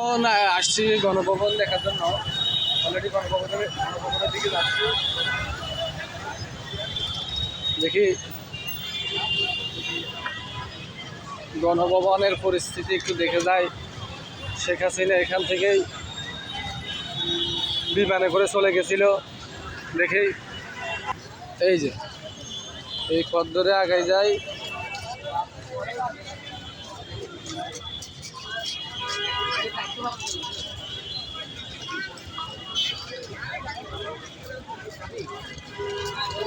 ও না, আসছি গণভবন দেখার জন্য। অলরেডি গণভবনের গণভবনের দিকে যাচ্ছি। দেখি গণভবনের পরিস্থিতি একটু দেখে যাই। শেখ হাসিনা এখান থেকেই বিমানে করে চলে গেছিল। দেখেই এই যে, এই ধরে আগাই যাই।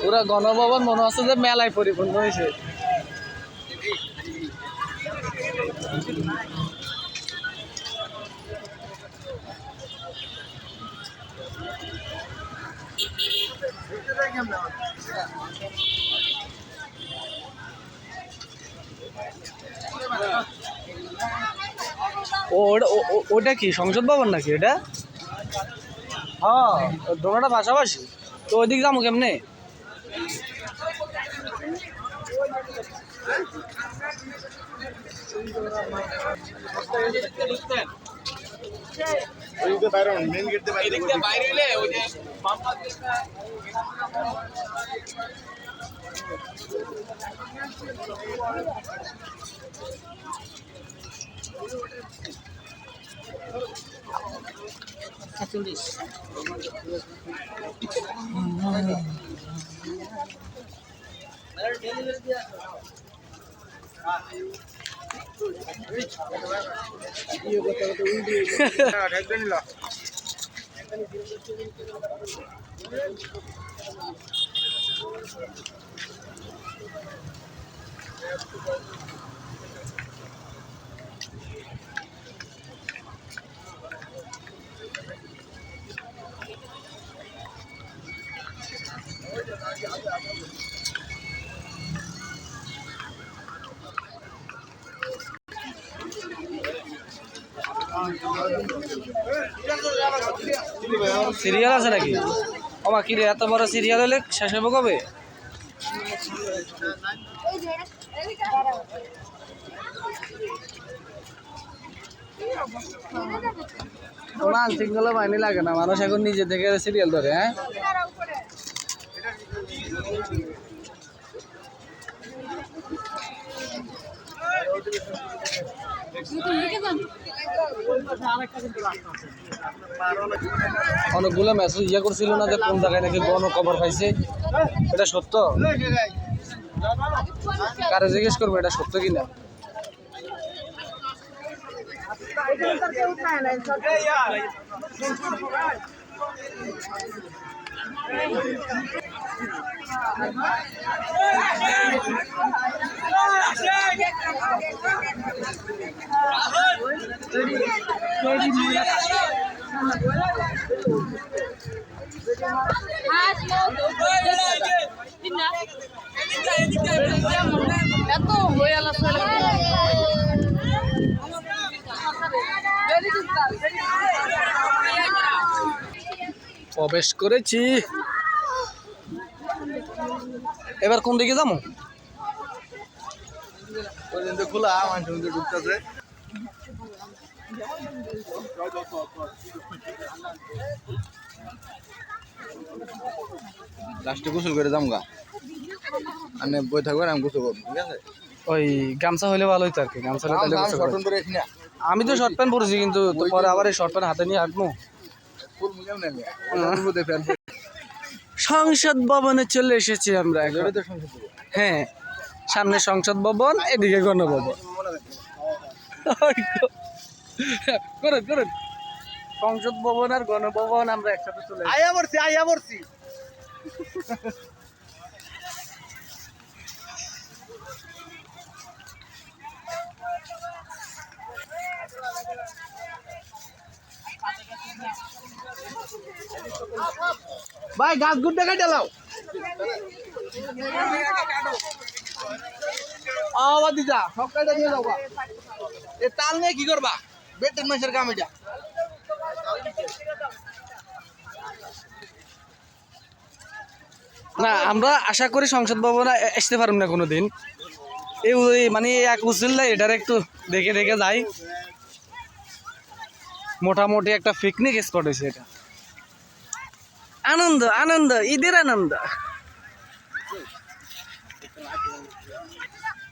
পুরা গণভবন মনে হচ্ছে যে মেলায় পরিপূর্ণ হয়েছে। ওটা- কি সংসদ ভবন নাকি এটা হ্যাঁ দোনোটা পাশাপাশি তো ওইদিকে যাব কেমনে? চল্লিশ Thank you. সিরিয়াল আছে নাকি? আমার কি এত বড় সিরিয়াল হলে শেষ হবে কবে? মানসিকগুলো লাগে না, মানুষ এখন নিজে থেকে সিরিয়াল ধরে হ্যাঁ? অনেকগুলো মেসেজ ইয়ে করছিল না যে কোন জায়গায় নাকি গণ খবর পাইছে। এটা সত্য? কারে জিজ্ঞেস করব, এটা সত্য কিনা? এত প্রবেশ করেছি। এবার কোন দিকে যাব? খোলা ঢুকতেছে লাস্টে গোসল করে যাম গা বই আমি গোসল করব ঠিক আছে? ওই গামছা হইলে ভালো হইতো আর কি গামছা হলে তাহলে আমি আমি তো শর্ট প্যান্ট পরেছি কিন্তু পরে আবার এই শর্ট প্যান্ট হাতে নিয়ে হাঁটবো ফুল সংসদ ভবনে চলে এসেছি আমরা হ্যাঁ সামনে সংসদ ভবন এদিকে গণভবন। করেন করেন। সংসদ ভবন আর গণভবন আমরা একসাথে চলে আয়া পড়ছি আয়া পড়ছি। ভাই, গাছ গুড় দেখা ডালাও এ, তাল কি কাম না, আমরা আশা করি সংসদ ভবনে আসতে পারব না কোনোদিন। এই মানে এক উচিল্লা এটার একটু দেখে দেখে যাই। মোটামুটি একটা পিকনিক স্পট হয়েছে এটা। আনন্দ আনন্দ ঈদের আনন্দ।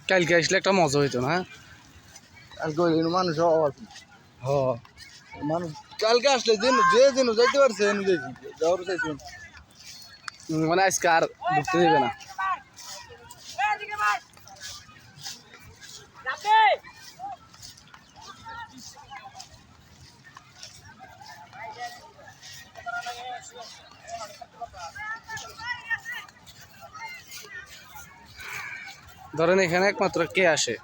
কালকে আসলে একটা মজা হইতো না কালকে ওই মানুষ হ। মানুষ কালকে আসলে যে যে যেন যাইতে পারছে যাওয়ার চাইছি। মানে আজকে আর ঢুকতে দেবে না। ধরেন এখানে একমাত্র কে আসে?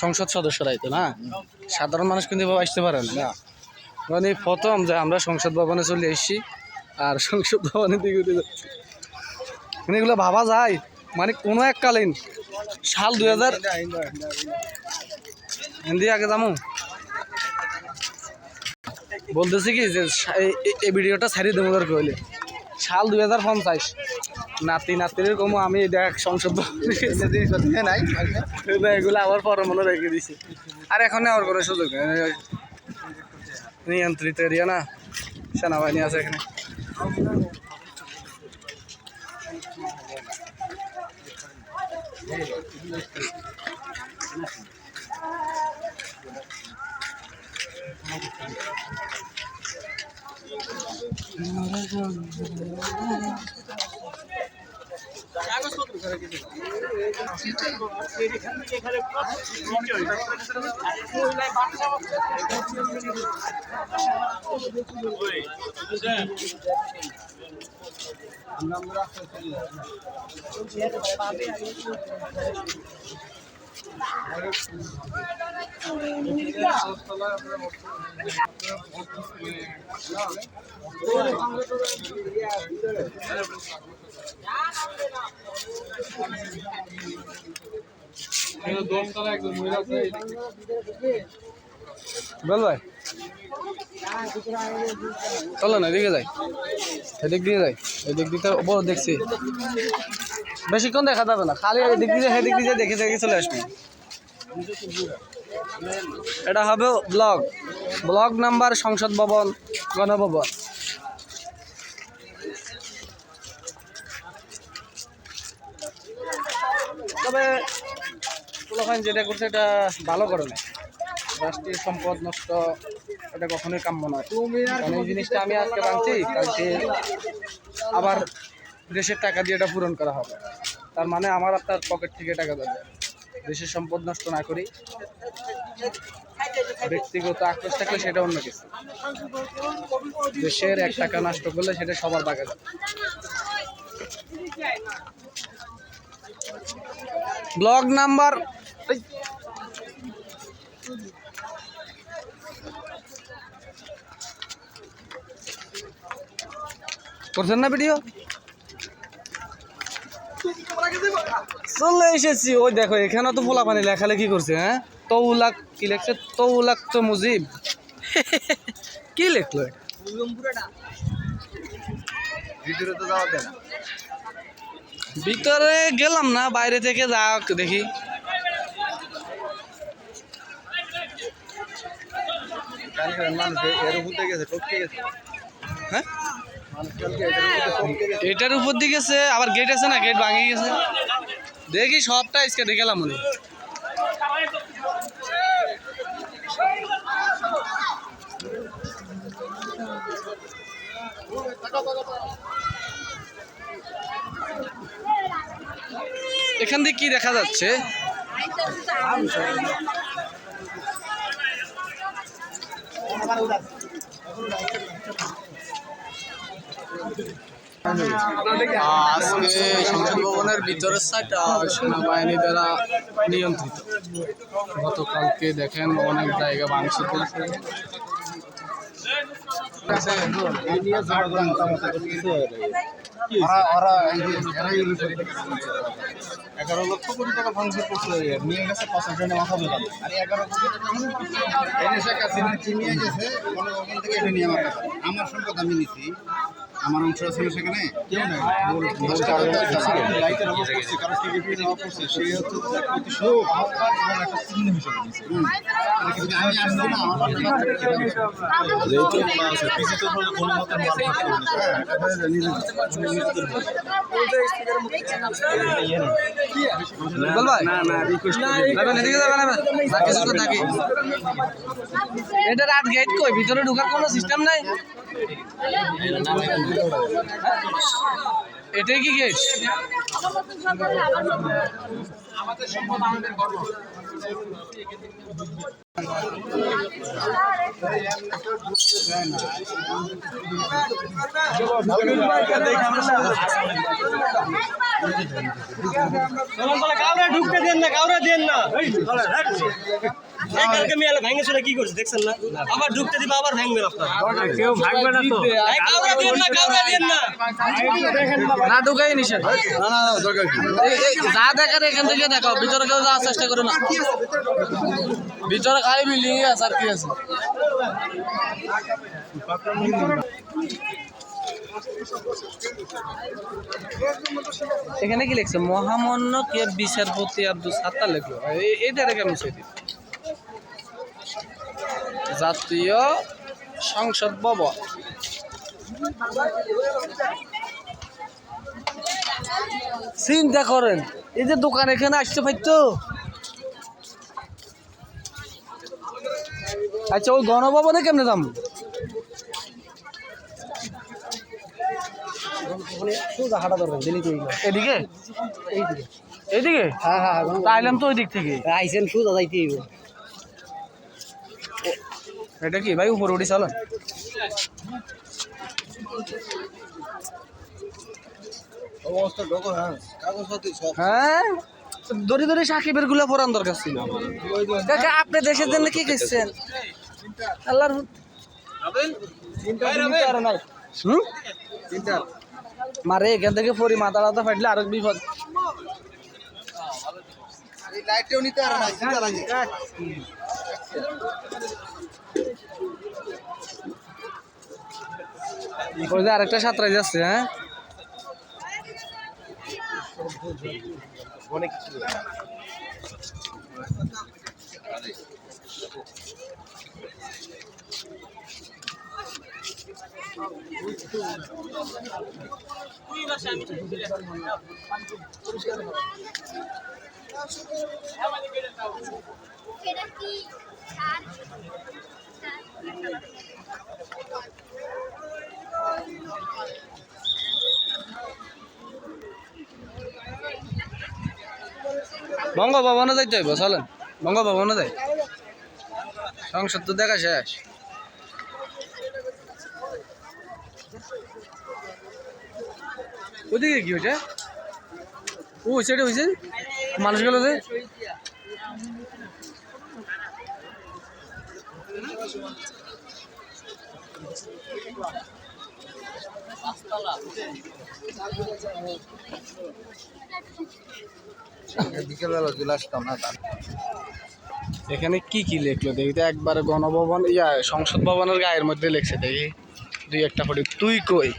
সংসদ সদস্যরাই তো না? সাধারণ মানুষ কিন্তু এভাবে আসতে পারে না। মানে প্রথম যে আমরা সংসদ ভবনে চলে এসেছি আর সংসদ ভবনের দিকে উঠে যাচ্ছি। মানে এগুলো ভাবা যায়। মানে কোনো এককালীন সাল দুই হাজার হিন্দি আগে যাব বলতেছি কি যে এই ভিডিওটা ছাড়িয়ে দেবো দরকার হইলে সাল দুই হাজার পঞ্চাশ। নাতি, নাতির কম, আমি দেখ সংসদ নাই এগুলো আবার পরে মনে রেখে দিছি। আর এখন নেওয়ার কোনো সুযোগ নিয়ন্ত্রিত এরিয়া না, সেনাবাহিনী আছে এখানে। আমরা বল ভাই। চলো না, এদিকে যাই। এদিক দিয়ে যাই। এদিক দিকে বড় দেখছি। বেশিক্ষণ দেখা যাবে না। খালি এদিক দিয়ে সেদিক দিয়ে দেখে দেখে চলে আসবি। এটা হবে ব্লগ ব্লগ নাম্বার সংসদ ভবন, গণভবন। তবে যেটা করছে, এটা ভালো করে না। রাষ্ট্রীয় সম্পদ নষ্ট, এটা কখনোই কাম্য নয়। এই জিনিসটা আমি আজকে ভাঙছি কালকে আবার দেশের টাকা দিয়ে এটা পূরণ করা হবে। তার মানে আমার আপনার পকেট থেকে টাকা যাবে দেশের সম্পদ নষ্ট না করি। ব্যক্তিগত আক্রোশ থাকলে সেটা অন্য কিছু। দেশের এক টাকা নষ্ট করলে সেটা সবার বাগে ব্লগ নাম্বার করছেন না ভিডিও? চলে এসেছি। ওই দেখো এখানে তো ফোলা পানি লেখালেখি করছে হ্যাঁ? তৌলাক, কি লেখছে? তৌলাক তো মুজিব। কি লেখলো ভিতরে গেলাম না, বাইরে থেকে যাক দেখি। হ্যাঁ? এটার উপর দিয়ে আবার গেট আছে না গেট ভাঙে গেছে। দেখি সবটা আজকে দেখে গেলাম মনে এখান থেকে কি দেখা যাচ্ছে? আজকে সংসদ ভবনের ভিতরের সাইড সেনাবাহিনী দ্বারা নিয়ন্ত্রিত। গতকালকে দেখেন অনেক জায়গা ভাঙচুর ওরা ওরা এই যে এরা এই বিষয়ে এগারো লক্ষ কোটি টাকা ভাঙচুর করছে নিয়ে গেছে পাঁচ জনে মাথা বেকাল আর এগারো কোটি টাকা শেখ নিয়ে কাছে আমার সম্পদ আমি নিছি। আমার অংশ ছিল সেখানে? কেউ নাই। লাইটের অভাব পড়ছে কারণ টিকিটের অভাব পড়ছে সেই হচ্ছে প্রতিশোধ একটা চিহ্ন হিসেবে নিয়েছে আমি আসছি না আমার আছে না না রিকোয়েস্ট করি এদিকে যাবেন না কিছু তো থাকি এটা রাত গেট কই? ভিতরে ঢোকার কোনো সিস্টেম নাই? এটাই কি গেট কাউরে ঢুকতে দেন না কাউরে দেন না। এই কালকে মেয়ে ভেঙে চলে কি করছে দেখছেন না? আবার ঢুকতে দিবা আবার ভাঙবেন আপনারা। কেউ ভাগবে না তো। এই দেন না কাউরে দেন না। না ঢুকাই নিষেধ। না না না, দরকার কি এই- এই যা দেখার এখান থেকে দেখো ভিতরে কেউ যাওয়ার চেষ্টা করো না। ভিতরে বিল্ডিং আছে আর কি আছে? এখানে কি লিখছে? মহামান্য কে বিচারপতি আব্দুল সাত্তার লিখলো? এই- এইটা রেখে আমি সেটি জাতীয় সংসদ ভবন। চিন্তা করেন এই যে দোকান এখানে আসতে পারতো আচ্ছা ওই গণভবনে কেমনে দাম এদিকে? এইদিকে হ্যাঁ হ্যাঁ তাইলাম তো ওই দিক থেকে। আইসেন সুদা যাইতে এটা কি? ভাই উপরে উঠি চলেন। সব। হ্যাঁ? দড়ি দড়ি সাকিবেরগুলা পরান দরকার ছিল। কাকা আপনি দেশের জন্য কি করছেন? আল্লাহর মারে এখান থেকে পরি মাথা টাথা ফাটলে আরেক বিপদ। লাইটটাও নিতে আর না চিন্তা লাগে ওই যে আরেকটা সাঁতরাই যাচ্ছে হ্যাঁ? এটা সার বঙ্গভবনে যাইতে হইব, চলেন। বঙ্গভবনে যাই। সংসদ তো দেখা শেষ। ওদিকে কি হয়েছে ও, সেটা হয়েছে মানুষগুলো যে? বিকেলবেলা এখানে কি কি লিখলো দেখি তো একবার গণভবন, ইয়া, সংসদ ভবনের গায়ের মধ্যে লিখছে দেখি। দুই একটা ফটো তুই কই?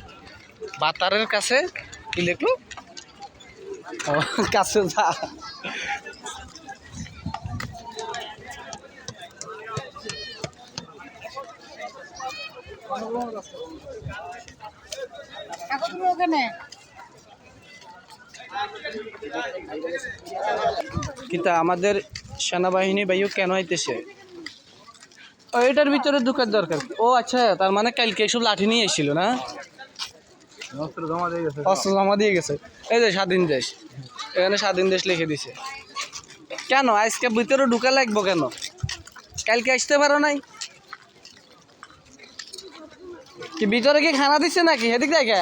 বাতারের কাছে কি লিখলো? কাছে যা। ওখানে কিন্তু আমাদের সেনাবাহিনী ভাইও কেন আইতেছে? ও এটার ভিতরে ঢুকার দরকার ও আচ্ছা তার মানে কালকে সব লাঠি নিয়ে এসেছিল না? অস্ত্র জমা দিয়ে গেছে। অস্ত্র জমা দিয়ে গেছে। এই যে স্বাধীন দেশ এখানে স্বাধীন দেশ লিখে দিছে। কেন? আজকে ভিতরে ঢুকা লাগবো কেন? কালকে আসতে পারো নাই? কি ভিতরে কি খানা দিছে নাকি? এদিক দেখে।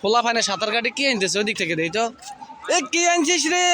খোলা ফাইনে সাঁতার কাটে কি আনতেছে ওই দিক থেকে দেই তো। এ, কি আনছিস রে?